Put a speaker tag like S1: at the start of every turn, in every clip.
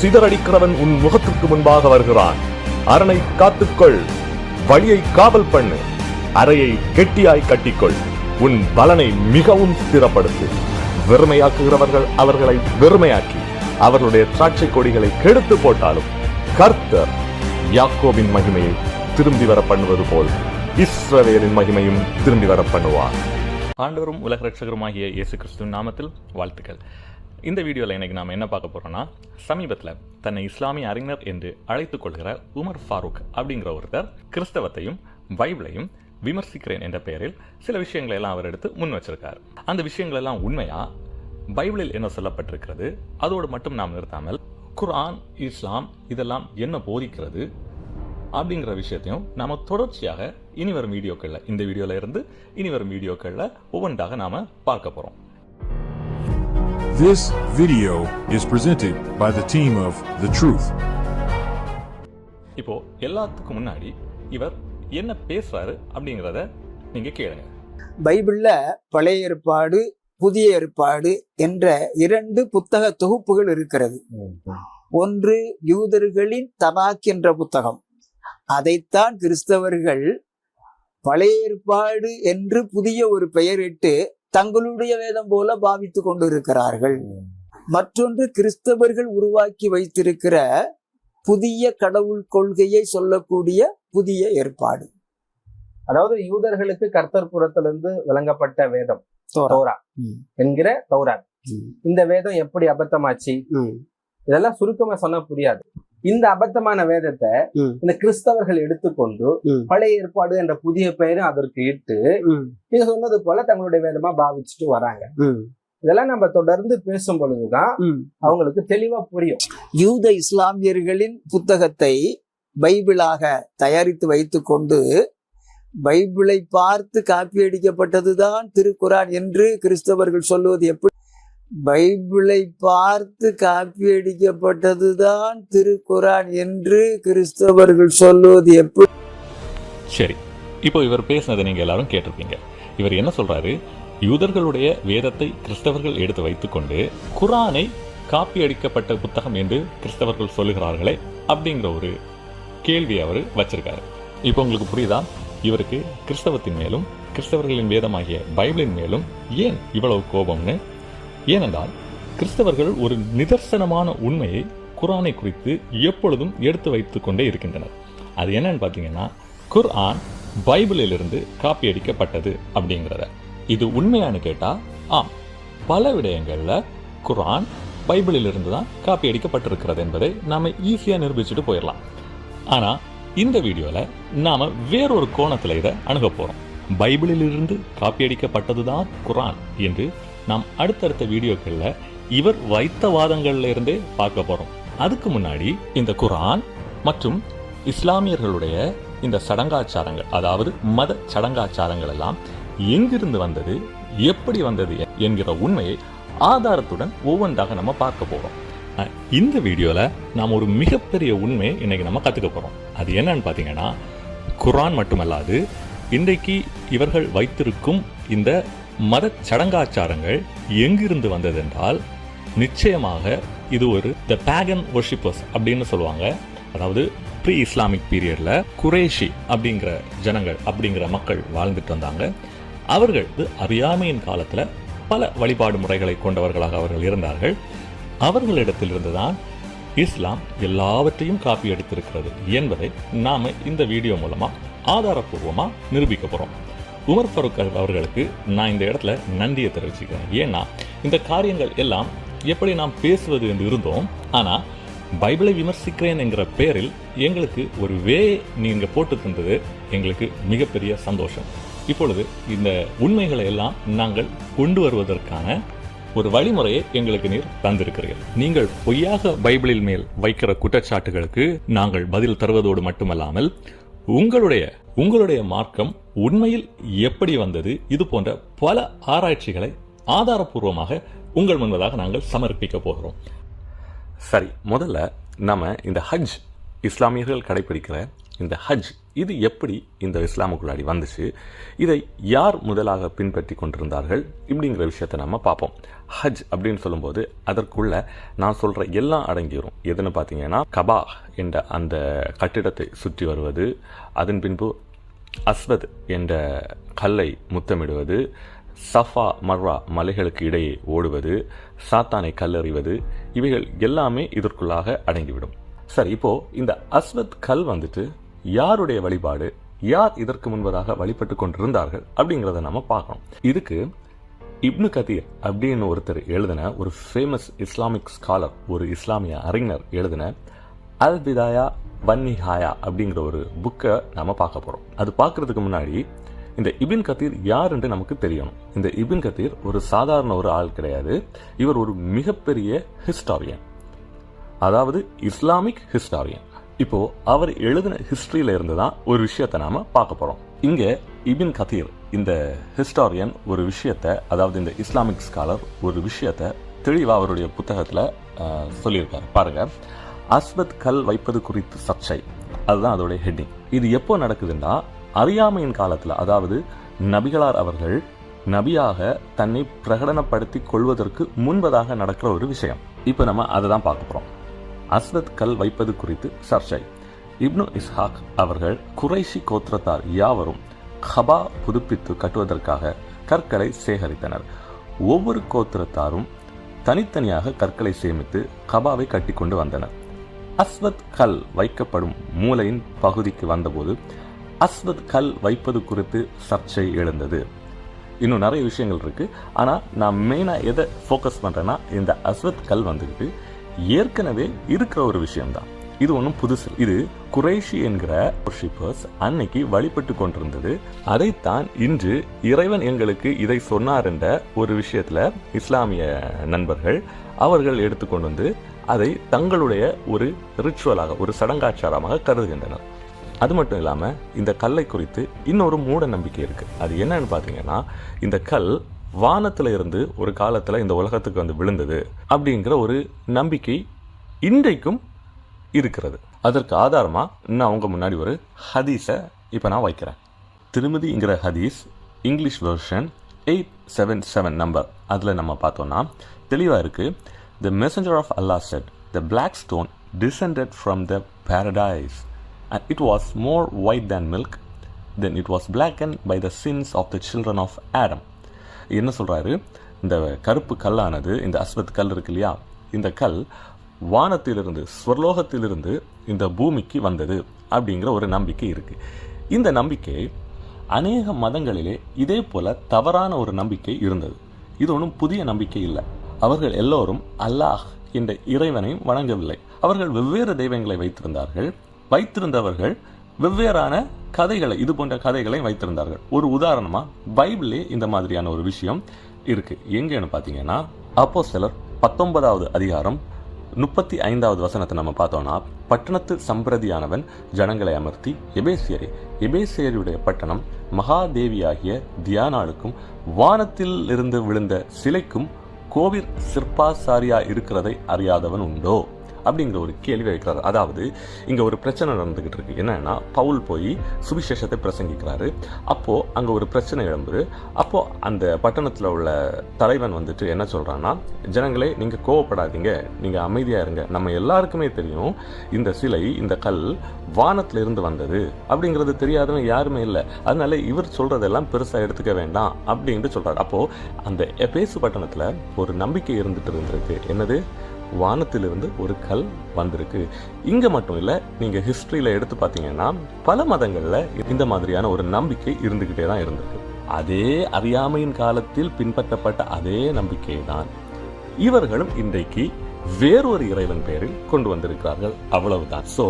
S1: சிதறடிக்கிறவன் உன் முகத்திற்கு முன்பாக வருகிறான். அரணை காத்துக்கொள். வழியை காவல் பண்ணு. அறையை கெட்டியாய் கட்டிக்கொள். உன் பலனை மிகவும் ஸ்திரப்படுத்து. வெறுமையாக்குகிறவர்கள் அவர்களை வெறுமையாக்கி அவர்களுடைய திராட்சை கொடிகளை கெடுத்து போட்டாலும் கர்த்தர் யாக்கோவின் மகிமையை திரும்பி வர பண்ணுவது போல் இஸ்ரவேலின் மகிமையும் திரும்பி வர பண்ணுவார்.
S2: ஆண்டவரும் உலக ரட்சகருமாகிய இயேசு கிறிஸ்துவின் நாமத்தில் வாழ்த்துக்கள். இந்த வீடியோவில் இன்றைக்கி நாம் என்ன பார்க்க போகிறோன்னா சமீபத்தில் தன்னை இஸ்லாமிய அறிஞர் என்று அழைத்துக் கொள்கிற உமர் ஃபாரூக் அப்படிங்கிற ஒருத்தர் கிறிஸ்தவத்தையும் பைபிளையும் விமர்சிக்கிறேன் என்ற பெயரில் சில விஷயங்களை எல்லாம் அவர் எடுத்து முன் வச்சிருக்கார். அந்த விஷயங்கள் எல்லாம் உண்மையா? பைபிளில் என்ன சொல்லப்பட்டிருக்கிறது? அதோடு மட்டும் நாம் நிறுத்தாமல் குர்ஆன் இஸ்லாம் இதெல்லாம் என்ன போதிக்கிறது அப்படிங்கிற விஷயத்தையும் நாம் தொடர்ச்சியாக இனி வரும் வீடியோக்களில் இந்த வீடியோவில் இருந்து இனி வரும் வீடியோக்களில் ஒவ்வொன்றாக நாம் பார்க்க போகிறோம்
S3: This video is presented by the team of The Truth.
S2: இப்போ எல்லாத்துக்கும் முன்னாடி இவர் என்ன பேசுறாரு அப்படிங்கிறத நீங்க கேளுங்க.
S4: பைபிள்ல பழைய ஏற்பாடு புதிய ஏற்பாடு என்ற இரண்டு புத்தக தொகுப்புகள் இருக்கிறது. ஒன்று யூதர்களின் தனாக் என்ற புத்தகம். அதைத்தான் கிறிஸ்தவர்கள் பழைய ஏற்பாடு என்று புதிய ஒரு பெயரிட்டு தங்களுடைய வேதம் போல பாவித்து கொண்டிருக்கிறார்கள் மற்றொன்று கிறிஸ்தவர்கள் உருவாக்கி வைத்திருக்கிற புதிய கடவுள் கொள்கையை சொல்லக்கூடிய புதிய ஏற்பாடு
S5: அதாவது யூதர்களுக்கு கர்த்தர் புறத்திலிருந்து விளங்கப்பட்ட வேதம்
S4: தோரா.
S5: என்கிற தௌராத். இந்த வேதம் எப்படி அபத்தமாச்சு. இதெல்லாம் சுருக்கமா சொன்னா புரியாது இந்த அபத்தமான வேதத்தை. இந்த கிறிஸ்தவர்கள் எடுத்துக்கொண்டு. பழைய ஏற்பாடு என்ற புதிய பெயரும் அதற்கு இட்டு. நீங்க சொன்னது போல தங்களுடைய வேதமா பாவிச்சுட்டு வராங்க. இதெல்லாம் நம்ம தொடர்ந்து பேசும் பொழுதுதான். அவங்களுக்கு தெளிவா புரியும்
S4: யூத இஸ்லாமியர்களின் புத்தகத்தை பைபிளாக தயாரித்து வைத்துக்கொண்டு பைபிளை பார்த்து காப்பி அடிக்கப்பட்டதுதான் திருக்குரான் என்று கிறிஸ்தவர்கள் சொல்லுவது எப்படி பைபிளை பார்த்து காப்பி அடிக்கப்பட்டதுதான் திருக்குரான் என்று கிறிஸ்தவர்கள் சொல்லுவது எப்படி
S2: சரி இப்போ இவர் பேசினதை நீங்க எல்லாரும் கேட்டிருப்பீங்க. இவர் என்ன சொல்றாரு? யூதர்களுடைய வேதத்தை கிறிஸ்தவர்கள் எடுத்து வைத்துக்கொண்டு குரானை காப்பி அடிக்கப்பட்ட புத்தகம் என்று கிறிஸ்தவர்கள் சொல்லுகிறார்களே அப்படிங்கிற ஒரு கேள்வி அவர் வச்சிருக்காரு. இப்போ உங்களுக்கு புரியுதா? இவருக்கு கிறிஸ்தவத்தின் மேலும் கிறிஸ்தவர்களின் வேதமாகிய பைபிளின் மேலும் ஏன் இவ்வளவு கோபம்னு ஏனென்றால் கிறிஸ்தவர்கள் ஒரு நிதர்சனமான உண்மையை குரானை குறித்து எப்பொழுதும் எடுத்து வைத்து கொண்டே இருக்கின்றனர். அது என்னன்னு பார்த்தீங்கன்னா குர்ஆன் பைபிளிலிருந்து காப்பி அடிக்கப்பட்டது அப்படிங்கிறத. இது உண்மையானு கேட்டால் ஆம். பல விடயங்களில் குர்ஆன் பைபிளிலிருந்து தான் காப்பி அடிக்கப்பட்டிருக்கிறது என்பதை நாம் ஈஸியாக நிரூபிச்சுட்டு போயிடலாம் ஆனால் இந்த வீடியோவில் நாம் வேறொரு கோணத்தில் இதை அணுக போகிறோம் பைபிளிலிருந்து காப்பி அடிக்கப்பட்டதுதான் குர்ஆன் என்று நாம் அடுத்தடுத்த வீடியோக்களில் இவர் வைத்த வாதங்கள்ல இருந்தே பார்க்க போறோம். அதுக்கு முன்னாடி இந்த குரான் மற்றும் இஸ்லாமியர்களுடைய இந்த சடங்காச்சாரங்கள் அதாவது மத சடங்காச்சாரங்கள் எல்லாம் எங்கிருந்து வந்தது எப்படி வந்தது என்கிற உண்மையை ஆதாரத்துடன் ஒவ்வொன்றாக நம்ம பார்க்க போறோம். இந்த வீடியோவில் நாம் ஒரு மிகப்பெரிய உண்மையை இன்னைக்கு நம்ம கற்றுக்க போகிறோம் அது என்னன்னு பார்த்தீங்கன்னா குரான் மட்டுமல்லாது இன்றைக்கு இவர்கள் வைத்திருக்கும் இந்த மத சடங்காச்சாரங்கள் எங்கிருந்து வந்ததென்றால் நிச்சயமாக இது ஒரு த பேகன் ஒர்ஷிப்பர்ஸ் அப்படின்னு சொல்லுவாங்க. அதாவது ப்ரீ இஸ்லாமிக் பீரியடில் குரேஷி அப்படிங்கிற ஜனங்கள் அப்படிங்கிற மக்கள் வாழ்ந்துட்டு வந்தாங்க. அவர்கள் அறியாமையின் காலத்தில் பல வழிபாடு முறைகளை கொண்டவர்களாக அவர்கள் இருந்தார்கள். அவர்களிடத்திலிருந்து தான் இஸ்லாம் எல்லாவற்றையும் காப்பி எடுத்திருக்கிறது என்பதை நாம் இந்த வீடியோ மூலமாக ஆதாரப்பூர்வமாக நிரூபிக்க போகிறோம் உமர் ஃபருக் அவர்களுக்கு நான் இந்த இடத்துல நன்றியை தெரிவிச்சுக்கிறேன். ஏன்னா இந்த காரியங்கள் எல்லாம் எப்படி நாம் பேசுவது என்று இருந்தோம். ஆனால் பைபிளை விமர்சிக்கிறேன் என்கிற பெயரில் எங்களுக்கு ஒரு வே நீங்கள் போட்டு தந்தது எங்களுக்கு மிகப்பெரிய சந்தோஷம். இப்பொழுது இந்த உண்மைகளை எல்லாம் நாங்கள் கொண்டு வருவதற்கான ஒரு வழிமுறையை எங்களுக்கு நீர் தந்திருக்கிறீர்கள். நீங்கள் பொய்யாக பைபிளில் மேல் வைக்கிற குற்றச்சாட்டுகளுக்கு நாங்கள் பதில் தருவதோடு மட்டுமல்லாமல் உங்களுடைய உங்களுடைய மார்க்கம் உண்மையில் எப்படி வந்தது? இது போன்ற பல ஆராய்ச்சிகளை ஆதாரப்பூர்வமாக உங்கள் முன்பதாக நாங்கள் சமர்ப்பிக்க போகிறோம். சரி முதல்ல நம்ம இந்த ஹஜ் இஸ்லாமியர்கள் கடைபிடிக்கிற இந்த ஹஜ்
S1: இது எப்படி இந்த இஸ்லாமுக்குள்ளாடி வந்துச்சு? இதை யார் முதலாக பின்பற்றி கொண்டிருந்தார்கள்? இப்படிங்கிற விஷயத்தை நம்ம பார்ப்போம். ஹஜ் அப்படின்னு சொல்லும்போது அதற்குள்ள நான் சொல்கிற எல்லாம் அடங்கிடும் எதுன்னு பார்த்தீங்கன்னா கபா என்ற அந்த கட்டிடத்தை சுற்றி வருவது அதன் பின்பு அஸ்வத் என்ற கல்லை முத்தமிடுவது சஃபா மர்வா மலைகளுக்கு இடையே ஓடுவது சாத்தானை கல்லறிவது இவைகள் எல்லாமே இதற்குள்ளாக அடங்கிவிடும். சரி இப்போ இந்த அஸ்வத் கல் வந்துட்டு யாருடைய வழிபாடு யார் இதற்கு முன்பதாக வழிபட்டு கொண்டிருந்தார்கள் அப்படிங்கிறத நம்ம பார்க்கணும். இதுக்கு இப்னு கதீர் அப்படின்னு ஒருத்தர் எழுதின ஒரு ஃபேமஸ் இஸ்லாமிக் ஸ்காலர் ஒரு இஸ்லாமிய அறிஞர் எழுதின அல் பிதாயா வன்னிஹாயா அப்படிங்கிற ஒரு புக்கை நாம் பார்க்க போகிறோம் அது பார்க்கறதுக்கு முன்னாடி இந்த இபின் கத்தீர் யாருன்ட்டு என்று நமக்கு தெரியணும். இந்த இபின் கத்தீர் ஒரு சாதாரண ஒரு ஆள் கிடையாது. இவர் ஒரு மிகப்பெரிய ஹிஸ்டாரியன் அதாவது இஸ்லாமிக் ஹிஸ்டாரியன் இப்போ அவர் எழுதின ஹிஸ்டரியில இருந்து தான் ஒரு விஷயத்தை நாம பார்க்க போறோம். இங்க இபின் கதீர் இந்த ஹிஸ்டாரியன் ஒரு விஷயத்தை அதாவது இந்த இஸ்லாமிக் ஸ்காலர் ஒரு விஷயத்த தெளிவா அவருடைய புத்தகத்துல சொல்லியிருக்காரு. பாருங்க. அஸ்வத் கல் வைப்பது குறித்து சர்ச்சை. அதுதான் அதோடைய ஹெட்டிங் இது எப்போ நடக்குதுன்னா அறியாமையின் காலத்தில் அதாவது நபிகளார் அவர்கள் நபியாக தன்னை பிரகடனப்படுத்திக் கொள்வதற்கு முன்பதாக நடக்கிற ஒரு விஷயம். இப்போ நம்ம அதை தான் பார்க்க போகிறோம் அஸ்வத் கல் வைப்பது குறித்து சர்ச்சை. இப்னு இஸ்ஹாக் அவர்கள் குறைஷி கோத்திரத்தார் யாவரும் கபா புதுப்பித்து கட்டுவதற்காக கற்களை சேகரித்தனர். ஒவ்வொரு கோத்திரத்தாரும் தனித்தனியாக கற்களை சேமித்து கபாவை கட்டிக்கொண்டு வந்தனர். அஸ்வத் கல் வைக்கப்படும் மூலையின் பகுதிக்கு வந்தபோது அஸ்வத் கல் வைப்பது குறித்து சர்ச்சை எழுந்தது. இன்னும் நிறைய விஷயங்கள் இருக்குது ஆனால் நான் மெயினாக எதை ஃபோக்கஸ் பண்ணுறேன்னா இந்த அஸ்வத் கல் வந்துக்கிட்டு ஏற்கனவே இருக்கிற ஒரு விஷயம்தான். இது ஒன்றும் புதுசு. இது குறைஷி என்கிற ஷிப்பர்ஸ் அன்னைக்கு வழிபட்டு கொண்டிருந்தது. அதைத்தான் இன்று இறைவன் எங்களுக்கு இதை சொன்னார் என்ற ஒரு விஷயத்தில் இஸ்லாமிய நண்பர்கள் அவர்கள் எடுத்துக்கொண்டு வந்து அதை தங்களுடைய ஒரு ரிச்சுவலாக ஒரு சடங்காச்சாரமாக கருதுகின்றனர். அது மட்டும் இல்லாமல் இந்த கல்லை குறித்து இன்னொரு மூட நம்பிக்கை இருக்குது அது என்னன்னு பார்த்தீங்கன்னா இந்த கல் வானத்தில் இருந்து ஒரு காலத்தில் இந்த உலகத்துக்கு வந்து விழுந்தது அப்படிங்கிற ஒரு நம்பிக்கை இன்றைக்கும் இருக்கிறது. அதற்கு ஆதாரமாக நான் அவங்க முன்னாடி ஒரு ஹதீஸை இப்போ நான் வைக்கிறேன். திருமதிங்கிற ஹதீஸ் English version eight seven seven number அதில் நம்ம பார்த்தோன்னா தெளிவாக இருக்குது the messenger of Allah said, the black stone descended from the paradise and it was more white than milk then it was blackened by the sins of the children of Adam. என்ன சொல்கிறாரு இந்த கருப்பு கல்லானது இந்த அஸ்வத் கல் இருக்கு இல்லையா? இந்த கல் வானத்திலிருந்து ஸ்வர்லோகத்திலிருந்து இந்த பூமிக்கு வந்தது அப்படிங்கிற ஒரு நம்பிக்கை இருக்குது இந்த நம்பிக்கை அநேக மதங்களிலே இதே போல தவறான ஒரு நம்பிக்கை இருந்தது. இது ஒன்றும் புதிய நம்பிக்கை இல்லை. அவர்கள் எல்லோரும் அல்லாஹ் என்ற இறைவனை வணங்கவில்லை. அவர்கள் வெவ்வேறு தெய்வங்களை வைத்திருந்தார்கள். வைத்திருந்தவர்கள் வெவ்வேறான கதைகளை இது போன்ற கதைகளை வைத்திருந்தார்கள். ஒரு உதாரணமா பைபிளே இந்த மாதிரியான ஒரு விஷயம் இருக்கு. எங்கேன்னு பார்த்தீங்கன்னா அப்போ சிலர் பத்தொன்பதாவது அதிகாரம் முப்பத்தி ஐந்தாவது வசனத்தை நம்ம பார்த்தோம்னா பட்டணத்து சம்பிரதியானவன் ஜனங்களை அமர்த்தி எபேசியரே எபேசியருடைய பட்டணம் மகாதேவியாகிய தியானாளுக்கும் வானத்தில் இருந்து விழுந்த சிலைக்கும் கோவில் சிற்பாசாரியா இருக்கிறதை அறியாதவன் உண்டோ? அப்படிங்கிற ஒரு கேள்வி வைக்கிறார். அதாவது இங்கே ஒரு பிரச்சனை நடந்துக்கிட்டு இருக்கு. என்னன்னா பவுல் போய் சுவிசேஷத்தை பிரசங்கிக்கிறாரு. அப்போது அங்கே ஒரு பிரச்சனை எழும்புது. அப்போது அந்த பட்டணத்தில் உள்ள தலைவன் வந்துட்டு என்ன சொல்கிறான்னா ஜனங்களே நீங்கள் கோவப்படாதீங்க. நீங்கள் அமைதியாக இருங்க. நம்ம எல்லாருக்குமே தெரியும் இந்த சிலை இந்த கல் வானத்திலிருந்து வந்தது. அப்படிங்கிறது தெரியாதவன் யாருமே இல்லை. அதனால இவர் சொல்கிறதெல்லாம் பெருசாக எடுத்துக்க வேண்டாம் அப்படின்ட்டு சொல்கிறார் அப்போது அந்த பேசு பட்டணத்தில் ஒரு நம்பிக்கை இருந்துட்டு இருந்திருக்கு. என்னது? வானத்திலிருந்து ஒரு கல் வந்திருக்கு. இங்கே மட்டும் இல்லை நீங்கள் ஹிஸ்ட்ரியில் எடுத்து பார்த்தீங்கன்னா பல மதங்களில் இந்த மாதிரியான ஒரு நம்பிக்கை இருந்துக்கிட்டே தான் இருந்திருக்கு. அதே அறியாமையின் காலத்தில் பின்பற்றப்பட்ட அதே நம்பிக்கை தான் இவர்களும் இன்றைக்கு வேறொரு இறைவன் பெயரில் கொண்டு வந்திருக்கிறார்கள். அவ்வளவுதான். ஸோ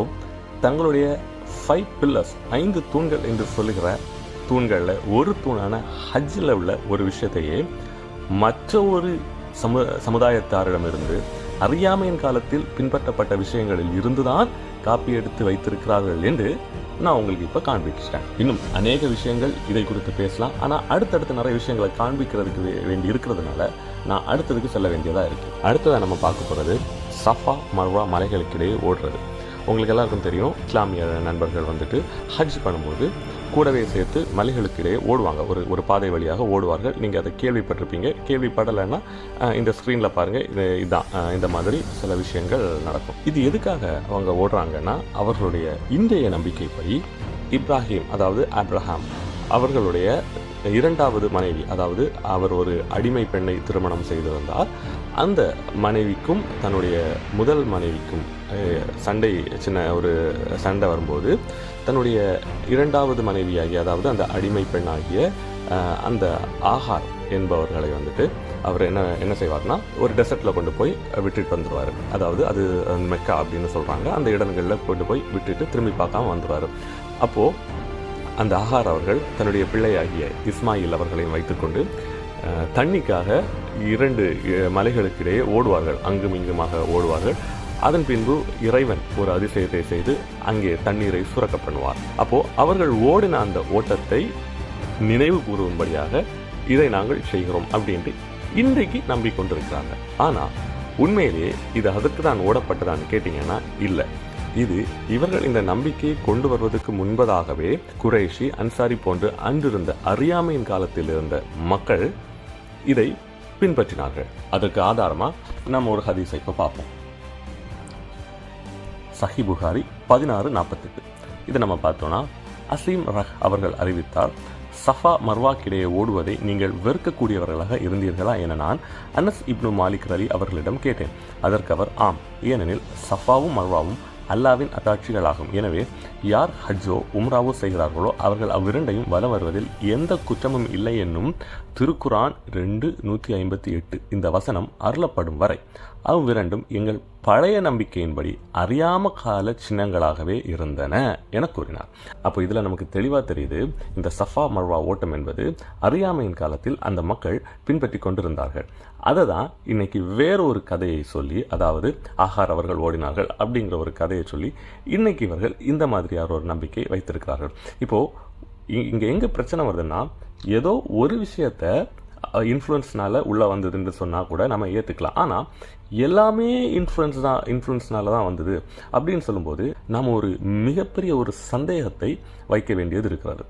S1: தங்களுடைய ஃபைவ் பில்லர்ஸ் ஐந்து தூண்கள் என்று சொல்லுகிற தூண்களில் ஒரு தூணான ஹஜ்ஜில் உள்ள ஒரு விஷயத்தையே மற்ற ஒரு சமு சமுதாயத்தாரிடமிருந்து அறியாமையின் காலத்தில் பின்பற்றப்பட்ட விஷயங்களில் இருந்துதான் காப்பி எடுத்து வைத்திருக்கிறார்கள் என்று நான் உங்களுக்கு இப்போ காண்பிச்சிட்டேன் இன்னும் அநேக விஷயங்கள் இதை குறித்து பேசலாம். ஆனால் அடுத்தடுத்து நிறைய விஷயங்களை காண்பிக்கிறதுக்கு வேண்டி இருக்கிறதுனால நான் அடுத்ததுக்கு செல்ல வேண்டியதாக இருக்கு. அடுத்ததை நம்ம பார்க்க போகிறது சஃபா மர்வா மலைகளுக்கிடையே ஓடுறது. உங்களுக்கு எல்லாருக்கும் தெரியும் இஸ்லாமிய நண்பர்கள் வந்துட்டு ஹஜ் பண்ணும்போது கூடவே சேர்த்து மலைகளுக்கு இடையே ஓடுவாங்க. ஒரு ஒரு பாதை வழியாக ஓடுவார்கள். நீங்கள் அதை கேள்விப்பட்டிருப்பீங்க. கேள்விப்படலைன்னா இந்த ஸ்க்ரீனில் பாருங்கள் இது இதுதான் இந்த மாதிரி சில விஷயங்கள் நடக்கும். இது எதுக்காக அவங்க ஓடுறாங்கன்னா அவர்களுடைய இன்றைய நம்பிக்கைப்படி இப்ராஹிம் அதாவது ஆப்ரஹாம் அவர்களுடைய இரண்டாவது மனைவி அதாவது அவர் ஒரு அடிமை பெண்ணை திருமணம் செய்திருந்தார் அந்த மனைவிக்கும் தன்னுடைய முதல் மனைவிக்கும் சண்டை சின்ன ஒரு சண்டை வரும்போது தன்னுடைய இரண்டாவது மனைவியாகி அதாவது அந்த அடிமை பெண்ணாகிய அந்த ஆஹார் என்பவர்களை வந்துட்டு அவர் என்ன என்ன செய்வார்னா ஒரு டெசர்ட்டில் கொண்டு போய் விட்டுட்டு வந்துடுவார் அதாவது அது மெக்கா அப்படின்னு சொல்கிறாங்க அந்த இடங்களில் கொண்டு போய் விட்டுட்டு திரும்பி பார்க்காம வந்துடுவார் அப்போது அந்த ஆஹார் அவர்கள் தன்னுடைய பிள்ளையாகிய இஸ்மாயில் அவர்களையும் வைத்துக்கொண்டு தண்ணிக்காக இரண்டு மலைகளுக்கிடையே ஓடுவார்கள். அங்கும் இங்குமாக ஓடுவார்கள். அதன் பின்பு இறைவன் ஒரு அதிசயத்தை செய்து அங்கே தண்ணீரை சுரக்க பண்ணுவார் அப்போ அவர்கள் ஓடின அந்த ஓட்டத்தை நினைவு கூறும்படியாக இதை நாங்கள் செய்கிறோம் அப்படின்ட்டு இன்றைக்கு நம்பிக்கொண்டிருக்கிறாங்க. ஆனா உண்மையிலேயே இது அதற்கு தான் ஓடப்பட்டதான்னு கேட்டிங்கன்னா இல்லை. இது இவர்கள் இந்த நம்பிக்கையை கொண்டு வருவதற்கு முன்பதாகவே குறைஷி அன்சாரி போன்று அன்றிருந்த அறியாமையின் காலத்தில் இருந்த மக்கள் இதை பின்பற்றினார்கள். அதற்கு ஆதாரமா? நம்ம ஒரு ஹதீஸை இப்போ பார்ப்போம். சஹி புகாரி பதினாறு நாற்பத்தெட்டு. இது நம்ம பார்த்தோம்னா அசீம் ரஹ் அவர்கள் அறிவித்தார் சஃபா மர்வாக்கிடையே ஓடுவதை நீங்கள் வெறுக்கக்கூடியவர்களாக இருந்தீர்களா என நான் அனஸ் இப்னு மாலிக் அலி அவர்களிடம் கேட்டேன். அதற்கு அவர் ஆம் ஏனெனில் சஃபாவும் மர்வாவும் அல்லாவின் அத்தாட்சிகளாகும். எனவே யார் ஹஜ்ஜோ உம்ராவோ செய்கிறார்களோ அவர்கள் அவ்விரண்டையும் வலம் வருவதில் எந்த குற்றமும் இல்லை என்னும் திருக்குரான் ரெண்டு நூற்றி ஐம்பத்தி எட்டு இந்த வசனம் அருளப்படும் வரை. அவ்விரண்டும் எங்கள் பழைய நம்பிக்கையின்படி அறியாம கால சின்னங்களாகவே இருந்தன என கூறினார். அப்போ இதில் நமக்கு தெளிவாக தெரியுது இந்த சஃபா மர்வா ஓட்டம் என்பது அறியாமையின் காலத்தில் அந்த மக்கள் பின்பற்றி கொண்டிருந்தார்கள். அதை தான் இன்னைக்கு வேறொரு கதையை சொல்லி அதாவது ஆகார் அவர்கள் ஓடினார்கள் அப்படிங்கிற ஒரு கதையை சொல்லி இன்னைக்கு இவர்கள் இந்த மாதிரியான ஒரு நம்பிக்கை வைத்திருக்கிறார்கள். இப்போ இங்கே எங்கே பிரச்சனை வருதுன்னா ஏதோ ஒரு விஷயத்த இன்ஃப்ளூயன்ஸ்னால உள்ளே வந்ததுன்னு சொன்னால் கூட நம்ம ஏற்றுக்கலாம் ஆனால் எல்லாமே இன்ஃப்ளூயன்ஸ் தான் இன்ஃப்ளூயன்ஸ்னால தான் வந்தது அப்படின்னு சொல்லும்போது நாம் ஒரு மிகப்பெரிய ஒரு சந்தேகத்தை வைக்க வேண்டியது இருக்கிறது.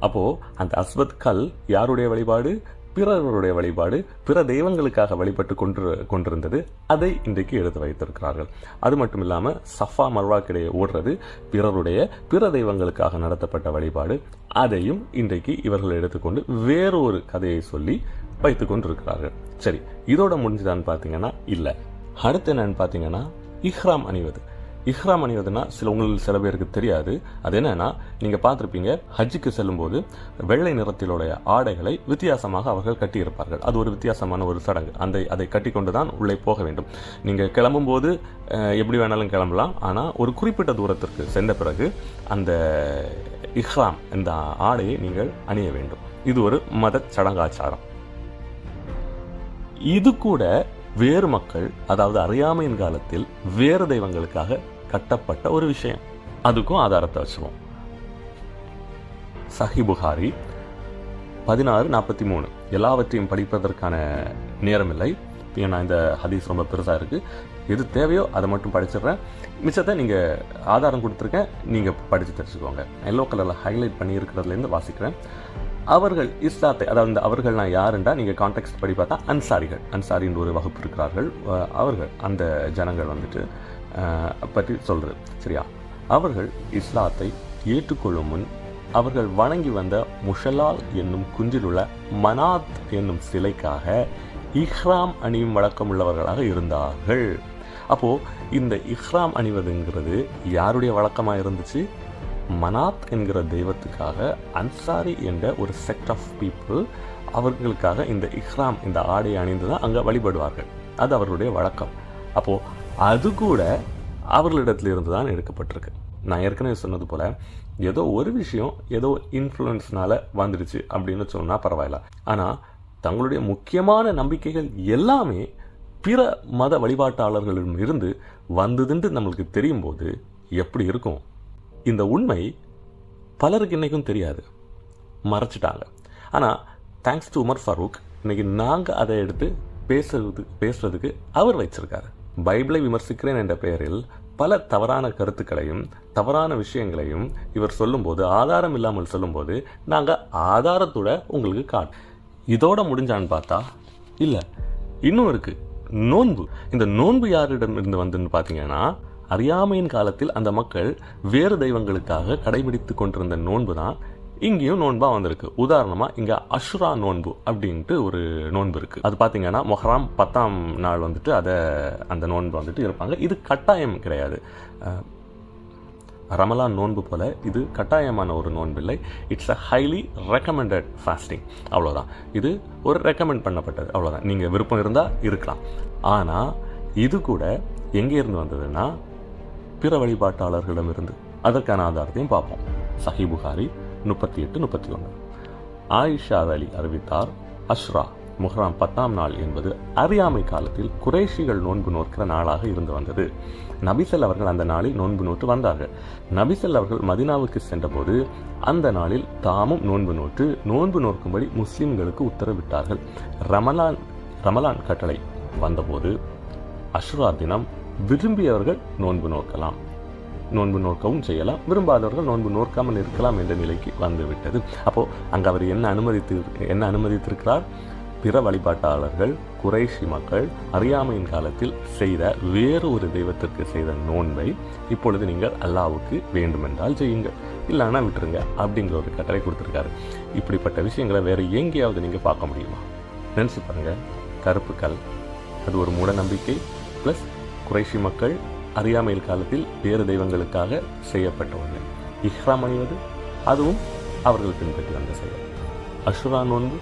S1: அப்போது அந்த அஸ்வத் கல் யாருடைய வழிபாடு? பிறருடைய வழிபாடு பிற தெய்வங்களுக்காக வழிபட்டு கொண்டு கொண்டிருந்தது. அதை இன்றைக்கு எடுத்து வைத்திருக்கிறார்கள். அது மட்டும் இல்லாமல் சஃபா மர்வாக்கிடையே ஓடுறது பிறருடைய பிற தெய்வங்களுக்காக நடத்தப்பட்ட வழிபாடு. அதையும் இன்றைக்கு இவர்கள் எடுத்துக்கொண்டு வேறொரு கதையை சொல்லி வைத்துக் கொண்டிருக்கிறார்கள். சரி இதோட முடிஞ்சுதான்னு பார்த்தீங்கன்னா இல்லை. அடுத்து என்னன்னு பார்த்தீங்கன்னா இஹ்ராம் அணிவது. இஹ்ராம் அணிவதுன்னா சில உங்கள் சில பேருக்கு தெரியாது. அது என்னன்னா நீங்கள் பார்த்துருப்பீங்க ஹஜ்ஜுக்கு செல்லும்போது வெள்ளை நிறத்திலுடைய ஆடைகளை வித்தியாசமாக அவர்கள் கட்டியிருப்பார்கள். அது ஒரு வித்தியாசமான ஒரு சடங்கு. அந்த அதை கட்டிக்கொண்டு தான் உள்ளே போக வேண்டும். நீங்கள் கிளம்பும்போது எப்படி வேணாலும் கிளம்பலாம். ஆனால் ஒரு குறிப்பிட்ட தூரத்திற்கு சென்ற பிறகு அந்த இஹ்ராம் இந்த ஆடையை நீங்கள் அணிய வேண்டும். இது ஒரு மத சடங்காச்சாரம். இது கூட வேறு மக்கள் அதாவது அறியாமையின் காலத்தில் வேறு தெய்வங்களுக்காக கட்டப்பட்ட ஒரு விஷயம். அதுக்கும் ஆதாரத்தை வச்சுருவோம் சஹி புகாரி பதினாறு நாற்பத்தி மூணு. எல்லாவற்றையும் படிப்பதற்கான நேரமில்லை. ஏன்னா இந்த ஹதீஸ் ரொம்ப பெருசாக இருக்குது எது தேவையோ அதை மட்டும் படிச்சிடுறேன். மிச்சத்தை நீங்கள் ஆதாரம் கொடுத்துருக்கேன். நீங்கள் படித்து தெரிஞ்சுக்கோங்க. எல்லோ கலரில் ஹைலைட் பண்ணி இருக்கிறதுலேருந்து வாசிக்கிறேன். அவர்கள் இஸ்லாத்தை அதாவது இந்த அவர்கள் நான் யாருண்டா நீங்கள் கான்டெக்ட் படி பார்த்தா அன்சாரிகள். அன்சாரின்ற ஒரு வகுப்பு இருக்கிறார்கள். அவர்கள் அந்த ஜனங்கள் வந்துட்டு பற்றி சொல்கிறது சரியா? அவர்கள் இஸ்லாத்தை ஏற்றுக்கொள்ளும் முன் அவர்கள் வணங்கி வந்த முஷலால் என்னும் குஞ்சிலுள்ள மனாத் என்னும் சிலைக்காக இஹ்ராம் அணியும் வழக்கம் உள்ளவர்களாக இருந்தார்கள். அப்போது இந்த இஹ்ராம் அணிவதுங்கிறது யாருடைய வழக்கமாக இருந்துச்சு? மனாத் என்கிற தெய்வத்துக்காக அன்சாரி என்ற ஒரு செக்ட் ஆஃப் பீப்புள் அவர்களுக்காக இந்த இஹ்ராம் இந்த ஆடை அணிந்து தான் அங்கே வழிபடுவார்கள். அது அவர்களுடைய வழக்கம். அப்போது அது கூட அவர்களிடத்துல இருந்து தான் எடுக்கப்பட்டிருக்கு. நான் ஏற்கனவே சொன்னது போல ஏதோ ஒரு விஷயம் ஏதோ இன்ஃப்ளூயன்ஸ்னால வந்துடுச்சு அப்படின்னு சொன்னால் பரவாயில்ல. ஆனால் தங்களுடைய முக்கியமான நம்பிக்கைகள் எல்லாமே பிற மத வழிபாட்டாளர்களிடம் இருந்து வந்ததுன்ட்டு நம்மளுக்கு தெரியும் போது எப்படி இருக்கும்? இந்த உண்மை பலருக்கு இன்றைக்கும் தெரியாது. மறைச்சிட்டாங்க. ஆனால் தேங்க்ஸ் டு உமர் ஃபரூக் இன்னைக்கு நாங்கள் அதை எடுத்து பேசுறது பேசுறதுக்கு அவர் வச்சிருக்காரு. பைபிளை விமர்சிக்கிறேன் என்ற பெயரில் பல தவறான கருத்துக்களையும் தவறான விஷயங்களையும் இவர் சொல்லும்போது ஆதாரம் இல்லாமல் சொல்லும்போது நாங்கள் ஆதாரத்தோட உங்களுக்கு காட் இதோட முடிஞ்சான்னு பார்த்தா இல்லை இன்னும் இருக்கு. நோன்பு. இந்த நோன்பு யாரிடம் இருந்து வந்துன்னு பார்த்தீங்கன்னா அறியாமையின் காலத்தில் அந்த மக்கள் வேறு தெய்வங்களுக்காக கடைபிடித்து கொண்டிருந்த நோன்பு தான் இங்கேயும் நோன்பாக வந்திருக்கு. உதாரணமாக இங்கே அஷ்ரா நோன்பு அப்படின்ட்டு ஒரு நோன்பு இருக்குது அது பார்த்தீங்கன்னா மொஹராம் பத்தாம் நாள் வந்துட்டு அதை அந்த நோன்பு வந்துட்டு இருப்பாங்க. இது கட்டாயம் கிடையாது. ரமலான் நோன்பு போல் இது கட்டாயமான ஒரு நோன்பு இல்லை. It's a highly recommended fasting அவ்வளோதான் இது ஒரு ரெக்கமெண்ட் பண்ணப்பட்டது. அவ்வளோதான் நீங்கள் விருப்பம் இருந்தால் இருக்கலாம். ஆனால் இது கூட எங்கேருந்து வந்ததுன்னா பிற வழிபாட்டாளர்களிடமிருந்து. அதற்கான ஆதாரத்தையும் பார்ப்போம். சஹி புகாரி முப்பத்தி எட்டு முப்பத்தி ஒன்று. ஆயிஷா அலி அறிவித்தார் அஷ்ரா முஹ்ராம் பத்தாம் நாள் என்பது அறியாமை காலத்தில் குறைஷிகள் நோன்பு நோக்கிற நாளாக இருந்து வந்தது. நபிசல் அவர்கள் அந்த நாளில் நோன்பு நோட்டு வந்தார்கள். நபிசல் அவர்கள் மதினாவுக்கு சென்றபோது அந்த நாளில் தாமும் நோன்பு நோட்டு நோன்பு நோக்கும்படி முஸ்லிம்களுக்கு உத்தரவிட்டார்கள். ரமலான் ரமலான் கட்டளை வந்தபோது அஷ்ரா தினம் விரும்பியவர்கள் நோன்பு நோக்கலாம். நோன்பு நோக்கவும் செய்யலாம். விரும்பாதவர்கள் நோன்பு நோக்காமல் இருக்கலாம் என்ற நிலைக்கு வந்துவிட்டது. அப்போ அங்கே அவர் என்ன அனுமதித்து என்ன அனுமதித்திருக்கிறார்? பிற வழிபாட்டாளர்கள் குறைஷி மக்கள் அறியாமையின் காலத்தில் செய்த வேறு ஒரு தெய்வத்திற்கு செய்த நோன்பை இப்பொழுது நீங்கள் அல்லாவுக்கு வேண்டுமென்றால் செய்யுங்கள். இல்லைன்னா விட்டுருங்க அப்படிங்கிற ஒரு கட்டளை கொடுத்துருக்காரு. இப்படிப்பட்ட விஷயங்களை வேறு எங்கேயாவது நீங்கள் பார்க்க முடியுமா? நினச்சி பாருங்கள் கருப்பு கல் அது ஒரு மூட நம்பிக்கை ப்ளஸ் குறைஷி மக்கள் அறியாமையில் காலத்தில் வேறு தெய்வங்களுக்காக செய்யப்பட்ட ஒன்று இஹ்ராம் அணிவது அதுவும் அவர்கள் பின்பற்றி வந்த செயல். அஷுரா நோன்பு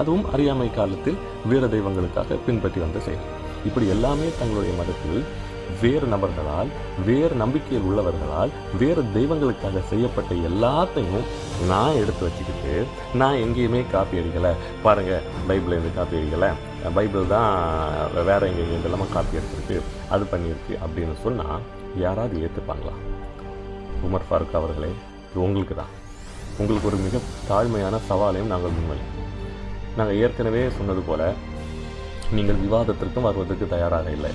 S1: அதுவும் அறியாமை காலத்தில் வேறு தெய்வங்களுக்காக பின்பற்றி வந்த செயல். இப்படி எல்லாமே தங்களுடைய மதத்தில் வேறு நபர்களால் வேறு நம்பிக்கையில் உள்ளவர்களால் வேறு தெய்வங்களுக்காக செய்யப்பட்ட எல்லாத்தையும் நான் எடுத்து வச்சுக்கிட்டு நான் எங்கேயுமே காப்பி அடிக்கலை. பாருங்க பைபிள் காப்பி அடிக்கலை. பைபிள் தான் வேறு எங்கே இதெல்லாமா காப்பி எடுத்திருக்கு அது பண்ணியிருக்கு அப்படின்னு சொன்னால் யாராவது ஏற்றுப்பாங்களா உமர் ஃபாரூக் அவர்களே இது உங்களுக்கு தான். உங்களுக்கு ஒரு மிக தாழ்மையான சவாலையும் நாங்கள் முன்வைக்கிறோம் நாங்கள் ஏற்கனவே சொன்னது போல் நீங்கள் விவாதத்திற்கும் வருவதற்கு தயாராக இல்லை.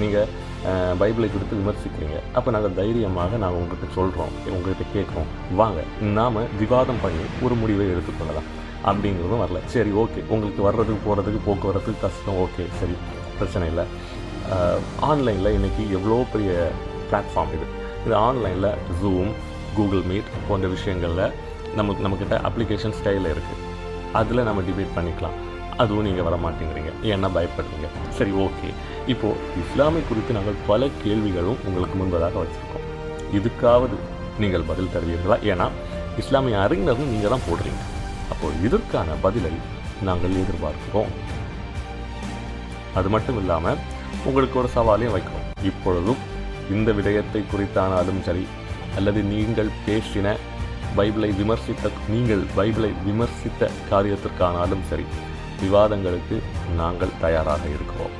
S1: நீங்கள் பைபிளை குறித்து விமர்சிக்கிறீங்க. அப்போ நாங்கள் தைரியமாக நாங்கள் உங்கள்கிட்ட சொல்கிறோம் உங்கள்கிட்ட கேட்குறோம். வாங்க நாம் விவாதம் பண்ணி ஒரு முடிவை எடுத்துக்கொள்ளலாம். அப்படிங்கிறதும் வரல. சரி ஓகே உங்களுக்கு வர்றதுக்கு போகிறதுக்கு போக்குவரத்துக்கு கஷ்டம் ஓகே சரி பிரச்சனை இல்லை. ஆன்லைனில் இன்றைக்கி எவ்வளோ பெரிய பிளாட்ஃபார்ம் இது? இது ஆன்லைனில் ஜூம் கூகுள் மீட் போன்ற விஷயங்களில் நமக்கு நம்மக்கிட்ட அப்ளிகேஷன் ஸ்டைலில் இருக்குது அதில் நம்ம டிபேட் பண்ணிக்கலாம். அதுவும் நீங்கள் வர மாட்டேங்கிறீங்க ஏன்னா பயப்படுறீங்க. சரி ஓகே இப்போது இஸ்லாமை குறித்து நாங்கள் பல கேள்விகளும் உங்களுக்கு முன்பதாக வச்சுருக்கோம். இதுக்காவது நீங்கள் பதில் தருவீர்களா? ஏன்னா இஸ்லாமிய அறிஞரும் நீங்கள் தான் போடுறீங்க. அப்போ இதற்கான பதிலை நாங்கள் எதிர்பார்க்கிறோம். அது மட்டும் இல்லாமல் உங்களுக்கு ஒரு சவாலையும் வைக்கிறோம். இப்பொழுதும் இந்த விடயத்தை குறித்தானாலும் சரி அல்லது நீங்கள் பேசின பைபிளை விமர்சித்த நீங்கள் பைபிளை விமர்சித்த காரியத்திற்கானாலும் சரி விவாதங்களுக்கு நாங்கள் தயாராக இருக்கிறோம்.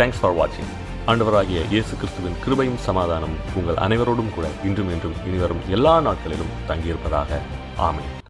S1: தேங்க்ஸ் ஃபார் வாட்சிங் ஆண்டவராகிய இயேசு கிறிஸ்துவின் கிருபையும் சமாதானம் உங்கள் அனைவரோடும் கூட இன்றும் என்றும் இனிவரும் எல்லா நாட்களிலும் தங்கியிருப்பதாக. ஆமை